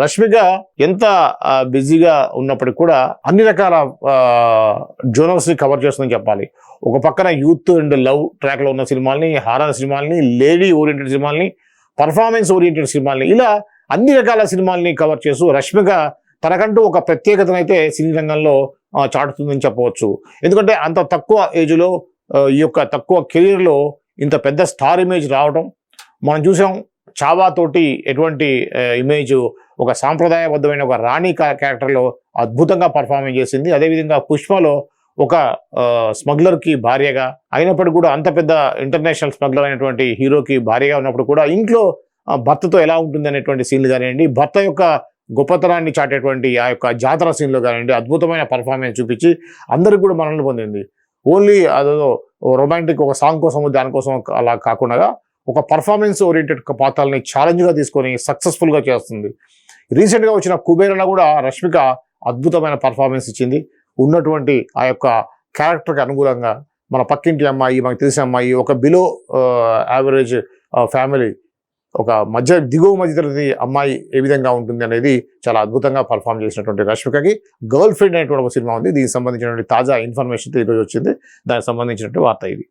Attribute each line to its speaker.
Speaker 1: రష్మిక ఎంత బిజీగా ఉన్నప్పటికీ కూడా అన్ని రకాల జోనల్స్ని కవర్ చేస్తుందని చెప్పాలి. ఒక పక్కన యూత్ అండ్ లవ్ ట్రాక్లో ఉన్న సినిమాల్ని హారర్ సినిమాల్ని లేడీ ఓరియంటెడ్ సినిమాల్ని పర్ఫార్మెన్స్ ఓరియంటెడ్ సినిమాల్ని ఇలా అన్ని రకాల సినిమాల్ని కవర్ చేస్తూ రష్మిక తనకంటూ ఒక ప్రత్యేకతనైతే సినీ రంగంలో చాటుతుందని చెప్పవచ్చు. ఎందుకంటే అంత తక్కువ ఏజ్లో ఈ యొక్క తక్కువ కెరీర్లో ఇంత పెద్ద స్టార్ ఇమేజ్ రావడం మనం చూసాం చావా తోటి ఎటువంటి ఇమేజ్ ఒక సాంప్రదాయబద్ధమైన ఒక రాణి క్యారెక్టర్లో అద్భుతంగా పర్ఫార్మెన్స్ చేసింది. అదేవిధంగా పుష్పలో ఒక స్మగ్లర్కి భార్యగా అయినప్పటికీ కూడా అంత పెద్ద ఇంటర్నేషనల్ స్మగ్లర్ అయినటువంటి హీరోకి భార్యగా ఉన్నప్పుడు కూడా ఇంట్లో భర్తతో ఎలా ఉంటుంది అనేటువంటి సీన్లు కానివ్వండి భర్త యొక్క గొప్పతనాన్ని చాటేటువంటి ఆ యొక్క జాతర సీన్లో కానివ్వండి అద్భుతమైన పర్ఫార్మెన్స్ చూపించి అందరికి కూడా మనల్ని పొందింది. ఓన్లీ అదో రొమాంటిక్ ఒక సాంగ్ కోసం దానికోసం అలా కాకుండా ఒక పర్ఫార్మెన్స్ ఓరియంటెడ్ పాత్రల్ని ఛాలెంజ్గా తీసుకొని సక్సెస్ఫుల్గా చేస్తుంది. రీసెంట్గా వచ్చిన కుబేరలో కూడా రష్మిక అద్భుతమైన పర్ఫార్మెన్స్ ఇచ్చింది. ఉన్నటువంటి ఆ యొక్క క్యారెక్టర్కి అనుగుణంగా మన పక్కింటి అమ్మాయి మనకు తెలిసిన అమ్మాయి ఒక బిలో యావరేజ్ ఫ్యామిలీ ఒక మధ్య దిగువ మధ్యతరగతి అమ్మాయి ఏ విధంగా ఉంటుంది అనేది చాలా అద్భుతంగా పర్ఫామ్ చేసినటువంటి రష్మికకి గర్ల్ ఫ్రెండ్ అనేటువంటి ఒక సినిమా ఉంది. దీనికి సంబంధించినటువంటి తాజా ఇన్ఫర్మేషన్ ఈరోజు వచ్చింది. దానికి సంబంధించినటువంటి వార్త ఇది.